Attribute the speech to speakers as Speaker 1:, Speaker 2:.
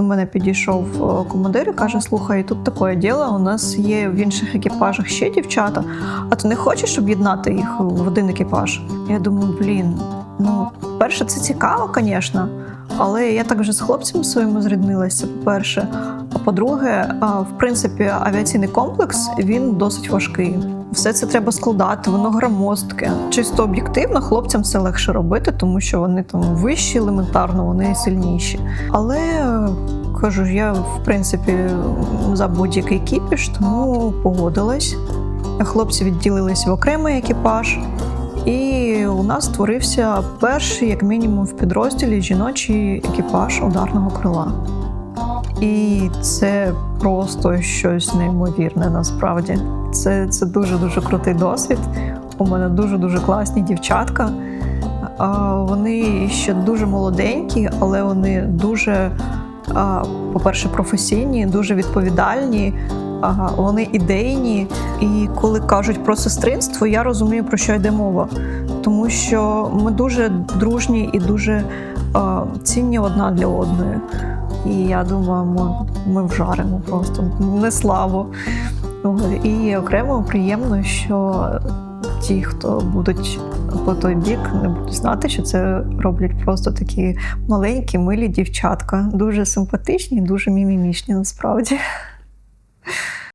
Speaker 1: до мене підійшов е, командир і каже: слухай, тут таке діло, у нас є в інших екіпажах ще дівчата, а ти не хочеш об'єднати їх в один екіпаж? Я думаю, блін, ну, перше, це цікаво, звісно. Але я так вже з хлопцями своїми зріднилася, по-перше. А по-друге, в принципі, авіаційний комплекс він досить важкий. Все це треба складати, воно громоздке. Чисто об'єктивно, хлопцям все легше робити, тому що вони там вищі елементарно, вони сильніші. Але кажу я в принципі за будь-який кіпіш, тому погодилась. Хлопці відділились в окремий екіпаж. І у нас створився перший, як мінімум, в підрозділі жіночий екіпаж ударного крила. І це просто щось неймовірне насправді. Це, це дуже дуже крутий досвід. У мене дуже дуже класні дівчатка. Вони ще дуже молоденькі, але вони дуже, по-перше, професійні, дуже відповідальні. Вони ідейні, і коли кажуть про сестринство, я розумію, про що йде мова. Тому що ми дуже дружні і дуже цінні одна для одної. І я думаю, ми, ми вжаримо просто не славу. І окремо приємно, що ті, хто будуть по той бік, не будуть знати, що це роблять просто такі маленькі, милі дівчатка, дуже симпатичні, дуже мімімішні насправді.